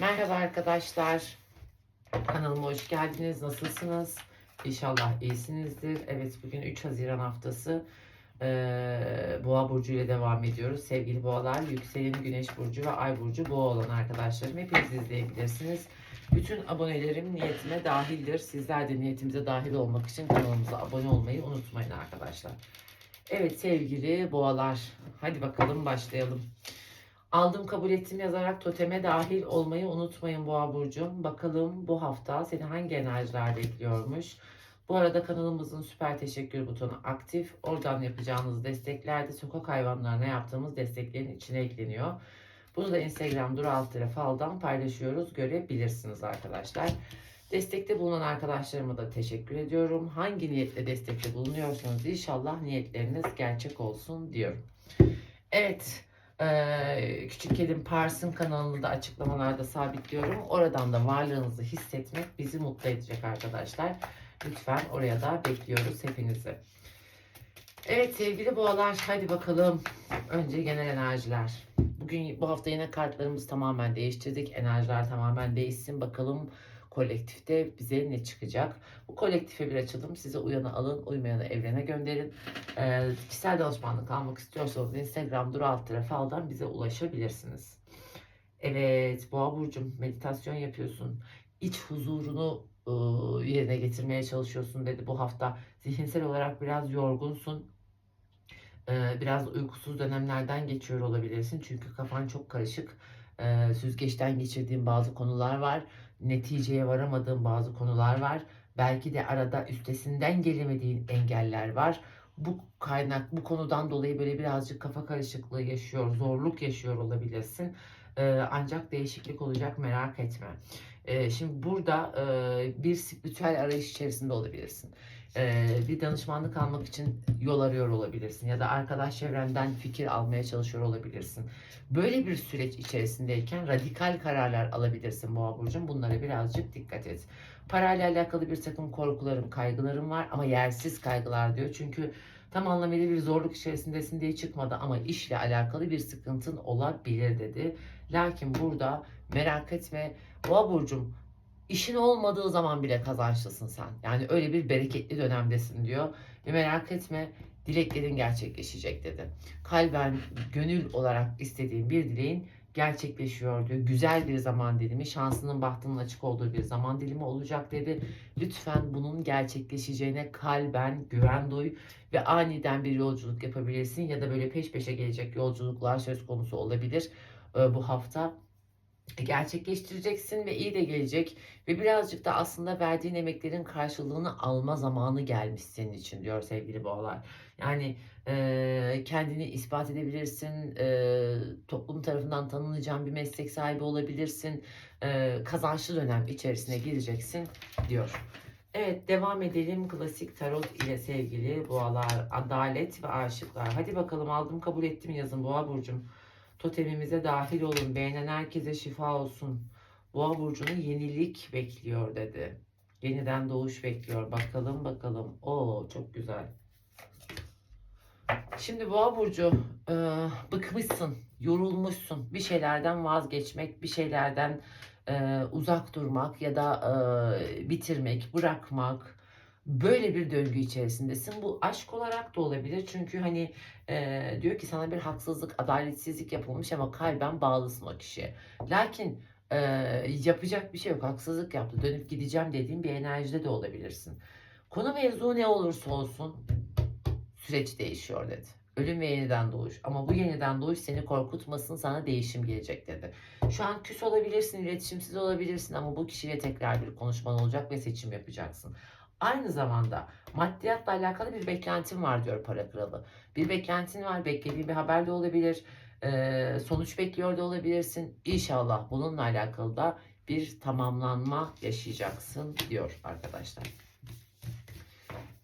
Merhaba arkadaşlar. Kanalıma hoş geldiniz. Nasılsınız? İnşallah iyisinizdir. Evet bugün 3 Haziran haftası. Ee, Boğa burcu ile devam ediyoruz. Sevgili boğalar, yükselen güneş burcu ve ay burcu boğa olan arkadaşlarım hepiniz izleyebilirsiniz. Bütün abonelerim niyetime dahildir. Sizler de niyetimize dahil olmak için kanalımıza abone olmayı unutmayın arkadaşlar. Evet sevgili boğalar, hadi bakalım başlayalım. Aldım kabul ettim yazarak toteme dahil olmayı unutmayın Boğa Burcu'm. Bakalım bu hafta seni hangi enerjiler bekliyormuş. Bu arada kanalımızın süper teşekkür butonu aktif. Oradan yapacağınız desteklerde sokak hayvanlarına yaptığımız desteklerin içine ekleniyor. Bunu da Instagram dur alt faldan paylaşıyoruz. Görebilirsiniz arkadaşlar. Destekte bulunan arkadaşlarıma da teşekkür ediyorum. Hangi niyetle destekte bulunuyorsanız inşallah niyetleriniz gerçek olsun diyorum. Evet. Küçük Kedim Pars'ın kanalını da açıklamalarda sabitliyorum. Oradan da varlığınızı hissetmek bizi mutlu edecek arkadaşlar. Lütfen oraya da bekliyoruz hepinizi. Evet sevgili boğalar hadi bakalım. Önce genel enerjiler. Bugün bu hafta yine kartlarımızı tamamen değiştirdik. Enerjiler tamamen değişsin. Bakalım kolektifte bize ne çıkacak? Bu kolektife bir açalım. Size uyanı alın, uymayanı evrene gönderin. Ee, kişisel danışmanlık almak istiyorsanız Instagram dur alt faldan bize ulaşabilirsiniz. Evet Boğa Burcu'm meditasyon yapıyorsun. İç huzurunu ıı, yerine getirmeye çalışıyorsun dedi bu hafta. Zihinsel olarak biraz yorgunsun. Ee, biraz uykusuz dönemlerden geçiyor olabilirsin. Çünkü kafan çok karışık. Ee, süzgeçten geçirdiğin bazı konular var. Neticeye varamadığın bazı konular var. Belki de arada üstesinden gelemediğin engeller var. Bu kaynak, bu konudan dolayı böyle birazcık kafa karışıklığı yaşıyor, zorluk yaşıyor olabilirsin. Ee, ancak değişiklik olacak merak etme. Ee, şimdi burada e, bir spiritüel arayış içerisinde olabilirsin. Ee, bir danışmanlık almak için yol arıyor olabilirsin ya da arkadaş çevrenden fikir almaya çalışıyor olabilirsin. Böyle bir süreç içerisindeyken radikal kararlar alabilirsin Boğa Burcu'm. Bunlara birazcık dikkat et. Parayla alakalı bir takım korkularım, kaygılarım var ama yersiz kaygılar diyor. Çünkü tam anlamıyla bir zorluk içerisindesin diye çıkmadı ama işle alakalı bir sıkıntın olabilir dedi. Lakin burada merak etme Boğa Burcu'm işin olmadığı zaman bile kazançlısın sen. Yani öyle bir bereketli dönemdesin diyor. Ve merak etme dileklerin gerçekleşecek dedi. Kalben, gönül olarak istediğin bir dileğin gerçekleşiyor diyor. Güzel bir zaman dilimi, şansının bahtının açık olduğu bir zaman dilimi olacak dedi. Lütfen bunun gerçekleşeceğine kalben güven duy ve aniden bir yolculuk yapabilirsin ya da böyle peş peşe gelecek yolculuklar söz konusu olabilir e, bu hafta gerçekleştireceksin ve iyi de gelecek ve birazcık da aslında verdiğin emeklerin karşılığını alma zamanı gelmiş senin için diyor sevgili boğalar. Yani e, kendini ispat edebilirsin, e, toplum tarafından tanınacağın bir meslek sahibi olabilirsin, e, kazançlı dönem içerisine gireceksin diyor. Evet devam edelim klasik tarot ile sevgili boğalar, adalet ve aşıklar. Hadi bakalım aldım kabul ettim yazın boğa burcum. Totemimize dahil olun. Beğenen herkese şifa olsun. Boğa burcunu yenilik bekliyor dedi. Yeniden doğuş bekliyor. Bakalım bakalım. Oo çok güzel. Şimdi Boğa burcu e, bıkmışsın, yorulmuşsun. Bir şeylerden vazgeçmek, bir şeylerden e, uzak durmak ya da e, bitirmek, bırakmak. Böyle bir döngü içerisindesin. Bu aşk olarak da olabilir. Çünkü hani e, diyor ki sana bir haksızlık, adaletsizlik yapılmış ama kalben bağlısın o kişiye. Lakin e, yapacak bir şey yok. Haksızlık yaptı. Dönüp gideceğim dediğin bir enerjide de olabilirsin. Konu mevzu ne olursa olsun süreç değişiyor dedi. Ölüm ve yeniden doğuş. Ama bu yeniden doğuş seni korkutmasın, sana değişim gelecek dedi. Şu an küs olabilirsin, iletişimsiz olabilirsin ama bu kişiyle tekrar bir konuşman olacak ve seçim yapacaksın. Aynı zamanda maddiyatla alakalı bir beklentin var diyor para kralı. Bir beklentin var, beklediğin bir haber de olabilir, sonuç bekliyor da olabilirsin. İnşallah bununla alakalı da bir tamamlanma yaşayacaksın diyor arkadaşlar.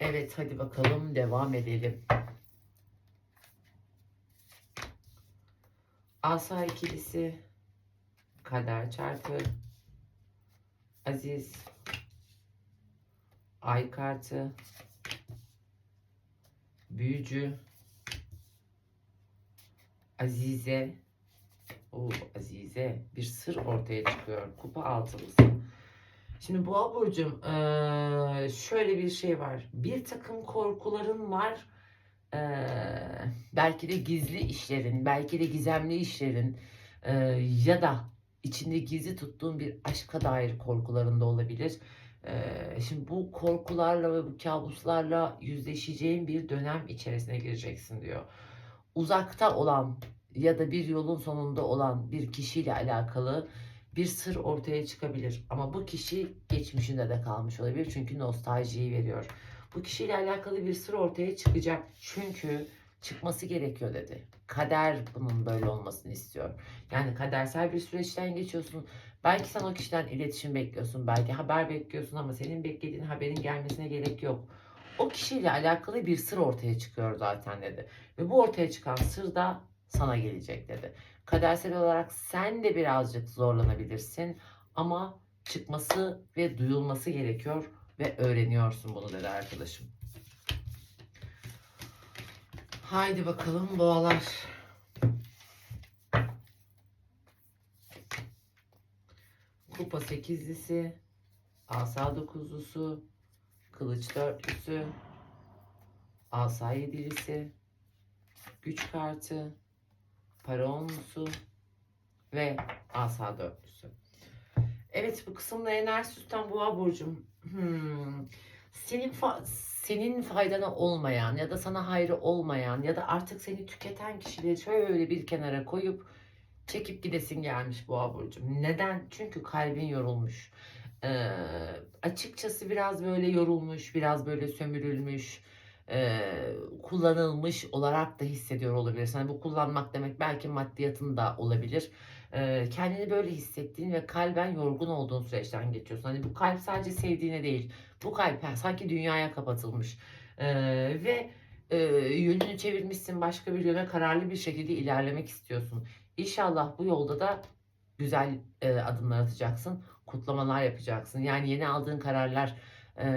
Evet hadi bakalım devam edelim. Asa ikilisi, kader çarpı, aziz, ay kartı, büyücü, azize, Oo, Azize bir sır ortaya çıkıyor. Kupa altılısı. Şimdi Boğa Burcu'm şöyle bir şey var. Bir takım korkuların var. Belki de gizli işlerin, belki de gizemli işlerin ya da içinde gizli tuttuğun bir aşka dair korkuların da olabilir. Eee, şimdi bu korkularla ve bu kabuslarla yüzleşeceğin bir dönem içerisine gireceksin diyor. Uzakta olan ya da bir yolun sonunda olan bir kişiyle alakalı bir sır ortaya çıkabilir. Ama bu kişi geçmişinde de kalmış olabilir. Çünkü nostaljiyi veriyor. Bu kişiyle alakalı bir sır ortaya çıkacak. Çünkü çıkması gerekiyor dedi. Kader bunun böyle olmasını istiyor. Yani kadersel bir süreçten geçiyorsun. Belki sen o kişiden iletişim bekliyorsun. Belki haber bekliyorsun ama senin beklediğin haberin gelmesine gerek yok. O kişiyle alakalı bir sır ortaya çıkıyor zaten dedi. Ve bu ortaya çıkan sır da sana gelecek dedi. Kadersel olarak sen de birazcık zorlanabilirsin ama çıkması ve duyulması gerekiyor ve öğreniyorsun bunu dedi arkadaşım. Haydi bakalım boğalar. Kupa sekizlisi, asa dokuzlusu, kılıç dörtlüsü, asa yedilisi, güç kartı, para onlusu ve asa dörtlüsü. Evet bu kısımda enerji süsten boğa burcum. Hmm. Senin fa- senin faydana olmayan ya da sana hayrı olmayan ya da artık seni tüketen kişileri şöyle bir kenara koyup çekip gidesin gelmiş boğa burcum. Neden? Çünkü kalbin yorulmuş. Ee, açıkçası biraz böyle yorulmuş, biraz böyle sömürülmüş, e, kullanılmış olarak da hissediyor olabilirsin. Hani bu kullanmak demek belki maddiyatın da olabilir. Ee, kendini böyle hissettiğin ve kalben yorgun olduğun süreçten geçiyorsun. Hani bu kalp sadece sevdiğine değil. Bu kalp sanki dünyaya kapatılmış. Ee, ve e, yönünü çevirmişsin başka bir yöne kararlı bir şekilde ilerlemek istiyorsun. İnşallah bu yolda da güzel e, adımlar atacaksın. Kutlamalar yapacaksın. Yani yeni aldığın kararlar, e,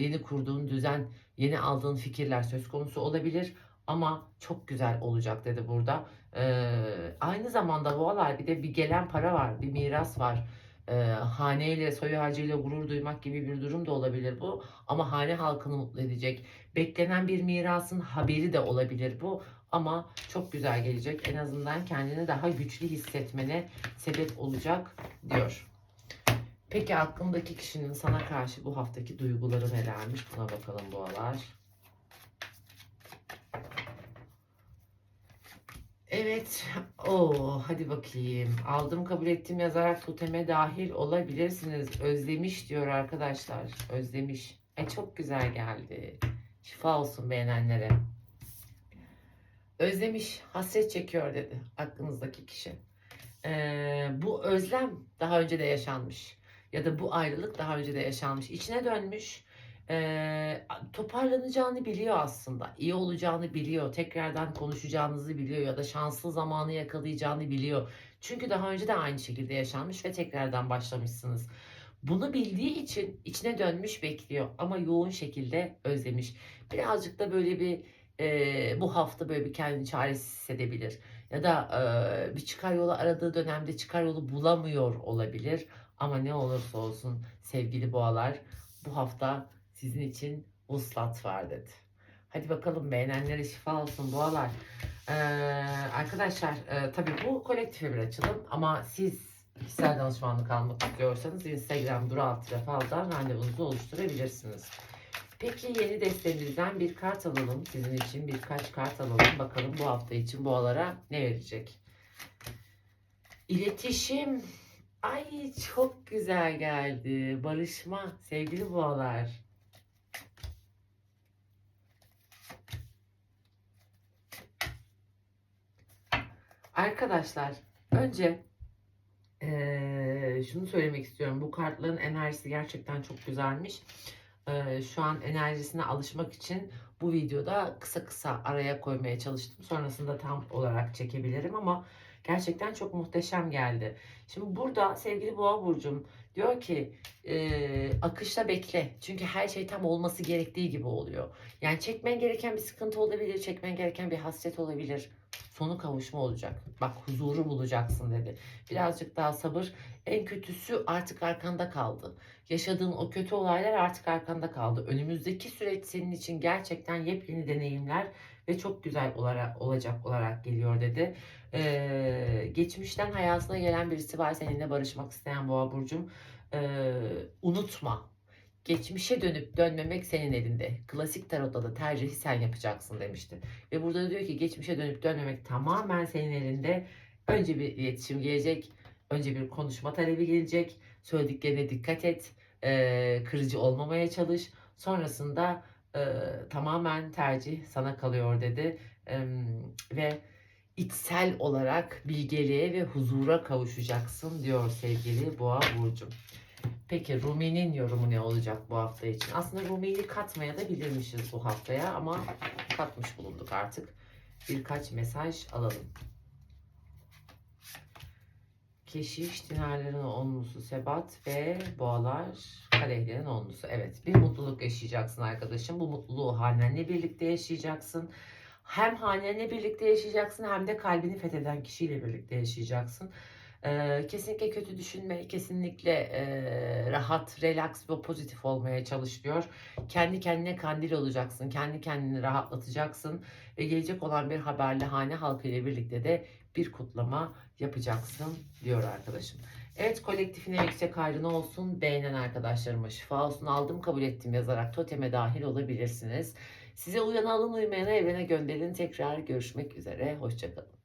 yeni kurduğun düzen, yeni aldığın fikirler söz konusu olabilir. Ama çok güzel olacak dedi burada. Ee, aynı zamanda boğalar bir de bir gelen para var, bir miras var. Ee, haneyle, soy ağacıyla gurur duymak gibi bir durum da olabilir bu. Ama hane halkını mutlu edecek. Beklenen bir mirasın haberi de olabilir bu. Ama çok güzel gelecek. En azından kendini daha güçlü hissetmene sebep olacak diyor. Peki aklındaki kişinin sana karşı bu haftaki duyguları nelermiş? Buna bakalım boğalar. Evet. Oo, hadi bakayım. Aldım kabul ettim yazarak toteme dahil olabilirsiniz. Özlemiş diyor arkadaşlar. Özlemiş. E çok güzel geldi. Şifa olsun beğenenlere. Özlemiş, hasret çekiyor dedi aklınızdaki kişi. Ee, bu özlem daha önce de yaşanmış. Ya da bu ayrılık daha önce de yaşanmış. İçine dönmüş. Ee, toparlanacağını biliyor aslında. İyi olacağını biliyor. Tekrardan konuşacağınızı biliyor ya da şanslı zamanı yakalayacağını biliyor. Çünkü daha önce de aynı şekilde yaşanmış ve tekrardan başlamışsınız. Bunu bildiği için içine dönmüş bekliyor ama yoğun şekilde özlemiş. Birazcık da böyle bir e, bu hafta böyle bir kendini çaresiz hissedebilir. Ya da e, bir çıkar yolu aradığı dönemde çıkar yolu bulamıyor olabilir. Ama ne olursa olsun sevgili boğalar bu hafta sizin için uslat var dedi. Hadi bakalım beğenenlere şifa olsun boğalar. Ee, arkadaşlar e, tabii bu kolektife bir açılım ama siz kişisel danışmanlık almak istiyorsanız Instagram Dural Trafal'dan randevunuzu oluşturabilirsiniz. Peki yeni destemizden bir kart alalım. Sizin için birkaç kart alalım. Bakalım bu hafta için boğalara ne verecek? İletişim. Ay çok güzel geldi. Barışma sevgili boğalar. Arkadaşlar önce eee, şunu söylemek istiyorum. Bu kartların enerjisi gerçekten çok güzelmiş. Eee, şu an enerjisine alışmak için bu videoda kısa kısa araya koymaya çalıştım. Sonrasında tam olarak çekebilirim ama Gerçekten çok muhteşem geldi. Şimdi burada sevgili Boğa Burcum diyor ki e, akışta bekle. Çünkü her şey tam olması gerektiği gibi oluyor. Yani çekmen gereken bir sıkıntı olabilir, çekmen gereken bir hasret olabilir. Sonu kavuşma olacak. Bak huzuru bulacaksın dedi. Birazcık daha sabır. En kötüsü artık arkanda kaldı. Yaşadığın o kötü olaylar artık arkanda kaldı. Önümüzdeki süreç senin için gerçekten yepyeni deneyimler ve çok güzel olarak olacak olarak geliyor dedi. Ee, geçmişten hayatına gelen birisi var seninle barışmak isteyen Boğa burcum. Ee, unutma. Geçmişe dönüp dönmemek senin elinde. Klasik tarotta da tercihi sen yapacaksın demişti. Ve burada da diyor ki geçmişe dönüp dönmemek tamamen senin elinde. Önce bir iletişim gelecek. Önce bir konuşma talebi gelecek. Söylediklerine dikkat et. Ee, kırıcı olmamaya çalış. Sonrasında e, tamamen tercih sana kalıyor dedi. Em, ve içsel olarak bilgeliğe ve huzura kavuşacaksın diyor sevgili Boğa Burcu. Peki Rumi'nin yorumu ne olacak bu hafta için? Aslında Rumi'yi katmaya da bilirmişiz bu haftaya ama katmış bulunduk artık. Birkaç mesaj alalım. Keşiş dinerlerin onlusu sebat ve boğalar kadehlerin onlusu. Evet bir mutluluk yaşayacaksın arkadaşım. Bu mutluluğu hanenle birlikte yaşayacaksın. Hem hanenle birlikte yaşayacaksın hem de kalbini fetheden kişiyle birlikte yaşayacaksın. Kesinlikle kötü düşünme, kesinlikle e, rahat, relax ve pozitif olmaya çalış. Kendi kendine kandil olacaksın, kendi kendini rahatlatacaksın ve gelecek olan bir haberle hane halkı ile birlikte de bir kutlama yapacaksın diyor arkadaşım. Evet kolektifine yüksek hayrına olsun. Beğenen arkadaşlarıma şifa olsun. Aldım kabul ettim yazarak toteme dahil olabilirsiniz. Size uyana alın uymayana evrene gönderin. Tekrar görüşmek üzere. Hoşçakalın.